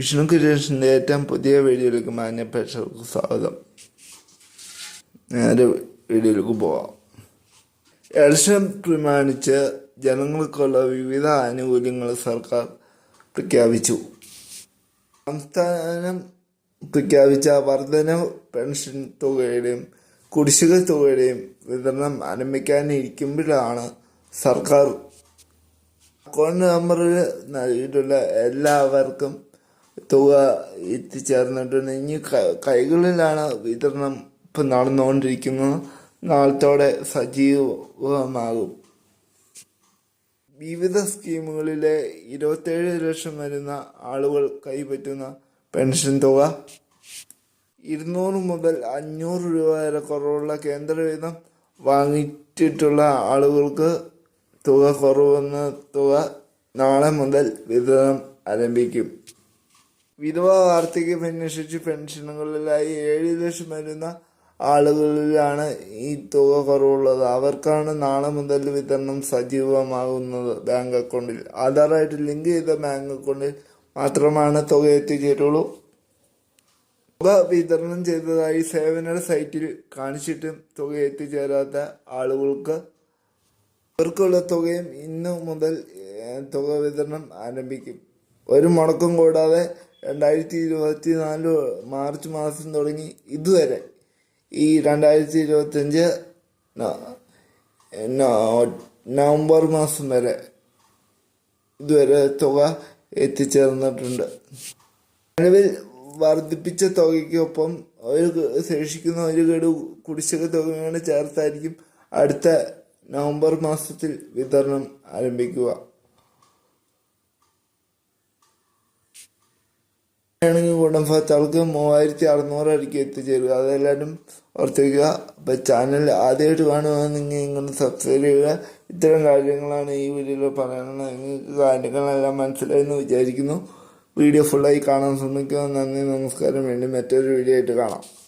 വിഷ്ണു ക്രിയേഷന്റെ ഏറ്റവും പുതിയ വീഡിയോയിലേക്ക് മാന്യ പ്രേക്ഷകർക്ക് സ്വാഗതം. നേരെ വീഡിയോയിലേക്ക് പോവാം. ഇലക്ഷൻ പ്രമാണിച്ച് ജനങ്ങൾക്കുള്ള വിവിധ ആനുകൂല്യങ്ങൾ സർക്കാർ പ്രഖ്യാപിച്ചു. സംസ്ഥാനം പ്രഖ്യാപിച്ച വർധന പെൻഷൻ തുകയുടെയും കുടിശ്ശിക തുകയുടെയും വിതരണം ആരംഭിക്കാനിരിക്കുമ്പോഴാണ് സർക്കാർ അക്കൗണ്ട് നമ്പറിൽ നൽകിയിട്ടുള്ള എല്ലാവർക്കും തുക എത്തിച്ചേർന്നിട്ടുണ്ട്. ഇനി കൈകളിലാണ് വിതരണം ഇപ്പം നടന്നുകൊണ്ടിരിക്കുന്നത്. നാളത്തോടെ സജീവമാകും. വിവിധ സ്കീമുകളിലെ ഇരുപത്തേഴ് ലക്ഷം വരുന്ന ആളുകൾ കൈപ്പറ്റുന്ന പെൻഷൻ തുക ഇരുന്നൂറ് മുതൽ അഞ്ഞൂറ് രൂപ വരെ കുറവുള്ള കേന്ദ്രവിധം വാങ്ങിച്ചിട്ടുള്ള ആളുകൾക്ക് തുക കുറവെന്ന തുക നാളെ മുതൽ വിതരണം ആരംഭിക്കും. വിധവ വാർത്തയ്ക്ക് അന്വേഷിച്ച് പെൻഷനുകളിലായി ഏഴ് ലക്ഷം വരുന്ന ആളുകളിലാണ് ഈ തുക കുറവുള്ളത്. അവർക്കാണ് നാളെ മുതൽ വിതരണം സജീവമാകുന്നത് ബാങ്ക് അക്കൗണ്ടിൽ ആധാറായിട്ട് ലിങ്ക് ചെയ്ത ബാങ്ക് അക്കൗണ്ടിൽ മാത്രമാണ് തുക എത്തിച്ചേരുള്ളൂ. തുക വിതരണം ചെയ്തതായി സേവന സൈറ്റിൽ കാണിച്ചിട്ടും തുക എത്തിച്ചേരാത്ത ആളുകൾക്ക് അവർക്കുള്ള തുകയും ഇന്നു മുതൽ തുക വിതരണം ആരംഭിക്കും. ഒരു മുടക്കം കൂടാതെ രണ്ടായിരത്തി ഇരുപത്തി നാല് മാർച്ച് മാസം തുടങ്ങി ഇതുവരെ. ഈ രണ്ടായിരത്തി ഇരുപത്തഞ്ച് നവംബർ മാസം വരെ ഇതുവരെ തുക എത്തിച്ചേർന്നിട്ടുണ്ട്. നിലവിൽ വർദ്ധിപ്പിച്ച തുകയ്ക്കൊപ്പം ഒരു ശേഷിക്കുന്ന ഒരു ഗഡു കുടിശ്ശിക തുകയാണ് ചേർത്തായിരിക്കും അടുത്ത നവംബർ മാസത്തിൽ വിതരണം ആരംഭിക്കുക. ആണെങ്കിൽ ഗുണഭോക്താക്കൾക്ക് മൂവായിരത്തി അറുന്നൂറായിരിക്കും എത്തിച്ചേരുക. അതെല്ലാവരും ഓർത്തിരിക്കുക. അപ്പം ചാനൽ ആദ്യമായിട്ട് കാണുകയാണെങ്കിൽ നിങ്ങൾ സബ്സ്ക്രൈബ് ചെയ്യുക. ഇത്തരം കാര്യങ്ങളാണ് ഈ വീഡിയോയിൽ പറയാനുള്ളത് നിങ്ങൾക്ക് കാര്യങ്ങളെല്ലാം മനസ്സിലായെന്ന് വിചാരിക്കുന്നു. വീഡിയോ ഫുള്ളായി കാണാൻ ശ്രമിക്കുക. നന്ദി നമസ്കാരം. വേണ്ടി മറ്റൊരു വീഡിയോ ആയിട്ട് കാണാം.